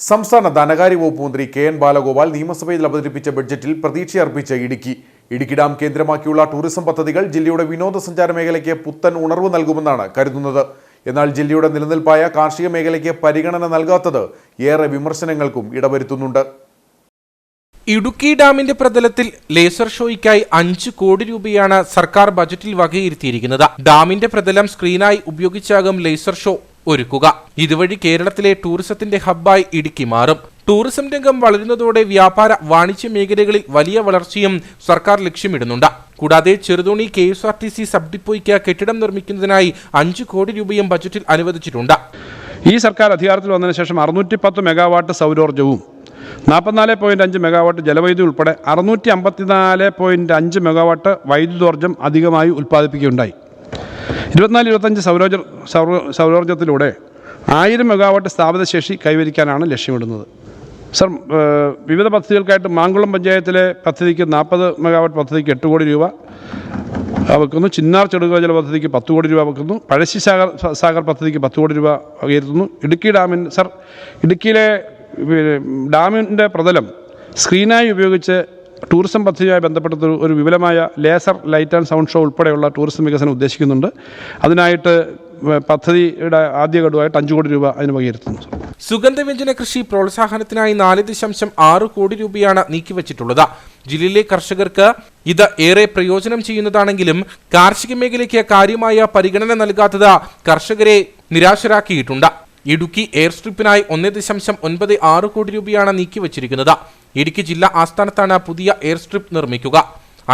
സംസ്ഥാന ധനകാര്യ വകുപ്പ് മന്ത്രി കെ എൻ ബാലഗോപാൽ നിയമസഭയിൽ അവതരിപ്പിച്ച ബഡ്ജറ്റിൽ പ്രതീക്ഷയർപ്പിച്ച ഇടുക്കി. ഇടുക്കി ഡാം കേന്ദ്രമാക്കിയുള്ള ടൂറിസം പദ്ധതികൾ ജില്ലയുടെ വിനോദസഞ്ചാര മേഖലയ്ക്ക് പുത്തൻ ഉണർവ് നൽകുമെന്നാണ് കരുതുന്നത്. എന്നാൽ ജില്ലയുടെ നിലനിൽപ്പായ കാർഷിക മേഖലയ്ക്ക് പരിഗണന നൽകാത്തത് ഏറെ വിമർശനങ്ങൾക്കും ഇടവരുത്തുന്നുണ്ട്. ഇടുക്കി ഡാമിന്റെ പ്രതലത്തിൽ ലേസർ ഷോയ്ക്കായി അഞ്ച് കോടി രൂപയാണ് സർക്കാർ ബജറ്റിൽ വകയിരുത്തിയിരിക്കുന്നത്. ഡാമിന്റെ പ്രതലം സ്ക്രീനായി ഉപയോഗിച്ചാകും ലേസർ ഷോ. ഒരുക്കുക. ഇതുവഴി കേരളത്തിലെ ടൂറിസത്തിന്റെ ഹബ്ബായി ഇടുക്കി മാറും. ടൂറിസം രംഗം വളരുന്നതോടെ വ്യാപാര വാണിജ്യ മേഖലകളിൽ വലിയ വളർച്ചയും സർക്കാർ ലക്ഷ്യമിടുന്നുണ്ട്. കൂടാതെ Cheruthoni K S R T C sub ഡിപ്പോയ്ക്ക് കെട്ടിടം നിർമ്മിക്കുന്നതിനായി അഞ്ച് കോടി രൂപയും ബജറ്റിൽ അനുവദിച്ചിട്ടുണ്ട്. ഈ സർക്കാർ അധികാരത്തിൽ വന്നതിന് ശേഷം അറുന്നൂറ്റി പത്ത് മെഗാവാട്ട് സൗരോർജവും നാൽപ്പത്തിനാല് പോയിന്റ് അഞ്ച് മെഗാവാട്ട് ജലവൈദ്യുതി ഉൾപ്പെടെ അറുന്നൂറ്റി അമ്പത്തിനാല് പോയിന്റ് അഞ്ച് മെഗാവാട്ട് വൈദ്യുതോർജം അധികമായി ഉൽപ്പാദിപ്പിക്കുകയുണ്ടായി. ഇരുപത്തിനാല് ഇരുപത്തഞ്ച് സൗരോർജ സൗര സൗരോർജത്തിലൂടെ ആയിരം മെഗാവാട്ട് സ്ഥാപിത ശേഷി കൈവരിക്കാനാണ് ലക്ഷ്യമിടുന്നത്. സർ വിവിധ പദ്ധതികൾക്കായിട്ട് മാങ്കുളം പഞ്ചായത്തിലെ പദ്ധതിക്ക് നാൽപ്പത് മെഗാവാട്ട് പദ്ധതിക്ക് എട്ട് കോടി രൂപ വെക്കുന്നു. ചിന്നാർ ചെറുകുള ജല പദ്ധതിക്ക് പത്ത് കോടി രൂപ വെക്കുന്നു. പഴശ്ശി സാഗർ സാഗർ പദ്ധതിക്ക് പത്ത് കോടി രൂപ ഉയർത്തുന്നു. ഇടുക്കി ഡാമിൻ സർ ഇടുക്കിയിലെ ഡാമിന്റെ പ്രതലം സ്ക്രീനായി ഉപയോഗിച്ച് ടൂറിസം പദ്ധതിയുമായി ബന്ധപ്പെട്ട ഒരു- വിപുലമായ laser light and sound show ഉൾപ്പെടെയുള്ള ടൂറിസം വികസനം ഉദ്ദേശിക്കുന്നുണ്ട്. അതിനായിട്ട് പദ്ധതിയുടെ ആദ്യ ഘടുവായിട്ട് അഞ്ചു കോടി രൂപ അതിന് വകയിരുത്തുന്നു. സുഗന്ധവ്യഞ്ജന കൃഷി പ്രോത്സാഹനത്തിനായി നാല് ദശാംശം ആറ് കോടി രൂപയാണ് നീക്കിവച്ചിട്ടുള്ളത്. ജില്ലയിലെ കർഷകർക്ക് ഇത് ഏറെ പ്രയോജനം ചെയ്യുന്നതാണെങ്കിലും കാർഷിക മേഖലയ്ക്ക് കാര്യമായ പരിഗണന നൽകാത്തത് കർഷകരെ നിരാശരാക്കിയിട്ടുണ്ട്. ഇടുക്കി എയർ സ്ട്രിപ്പിനായി ഒന്ന് ദശാംശം ഒൻപത് ആറ് കോടി രൂപയാണ് നീക്കിവച്ചിരിക്കുന്നത്. ഇടുക്കി ജില്ലാ ആസ്ഥാനത്താണ് പുതിയ എയർ സ്ട്രിപ്പ് നിർമ്മിക്കുക.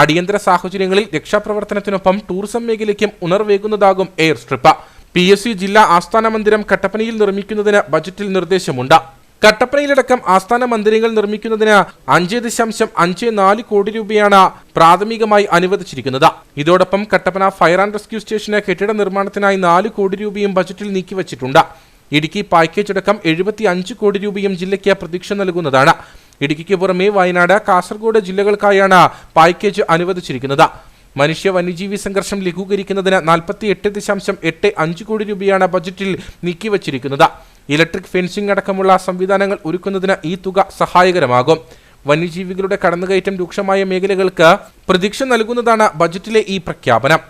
അടിയന്തര സാഹചര്യങ്ങളിൽ രക്ഷാപ്രവർത്തനത്തിനൊപ്പം ടൂറിസം മേഖലയ്ക്കും ഉണർവേകുന്നതാകും air strip. P S C ജില്ലാ ആസ്ഥാന മന്ദിരം കട്ടപ്പനയിൽ നിർമ്മിക്കുന്നതിന് ബജറ്റിൽ നിർദ്ദേശമുണ്ട്. കട്ടപ്പനയിലടക്കം ആസ്ഥാന മന്ദിരങ്ങൾ നിർമ്മിക്കുന്നതിന് അഞ്ച് ദശാംശം അഞ്ച് നാല് കോടി രൂപയാണ് പ്രാഥമികമായി അനുവദിച്ചിരിക്കുന്നത്. ഇതോടൊപ്പം കട്ടപ്പന ഫയർ ആൻഡ് റെസ്ക്യൂ സ്റ്റേഷന് കെട്ടിട നിർമ്മാണത്തിനായി നാല് കോടി രൂപയും ബജറ്റിൽ നീക്കിവച്ചിട്ടുണ്ട്. ഇടുക്കി പാക്കേജ് അടക്കം എഴുപത്തി അഞ്ച് കോടി രൂപയും ജില്ലയ്ക്ക് പ്രതീക്ഷ നൽകുന്നതാണ്. ഇടുക്കിക്ക് പുറമെ വയനാട് കാസർഗോഡ് ജില്ലകൾക്കായാണ് പാക്കേജ് അനുവദിച്ചിരിക്കുന്നത്. മനുഷ്യ വന്യജീവി സംഘർഷം ലഘൂകരിക്കുന്നതിന് നാൽപ്പത്തി എട്ട് ദശാംശം എട്ട് അഞ്ച് കോടി രൂപയാണ് ബജറ്റിൽ നീക്കിവച്ചിരിക്കുന്നത്. ഇലക്ട്രിക് ഫെൻസിംഗ് അടക്കമുള്ള സംവിധാനങ്ങൾ ഒരുക്കുന്നതിന് ഈ തുക സഹായകരമാകും. വന്യജീവികളുടെ കടന്നുകയറ്റം രൂക്ഷമായ മേഖലകൾക്ക് പ്രതീക്ഷ നൽകുന്നതാണ് ബജറ്റിലെ ഈ പ്രഖ്യാപനം.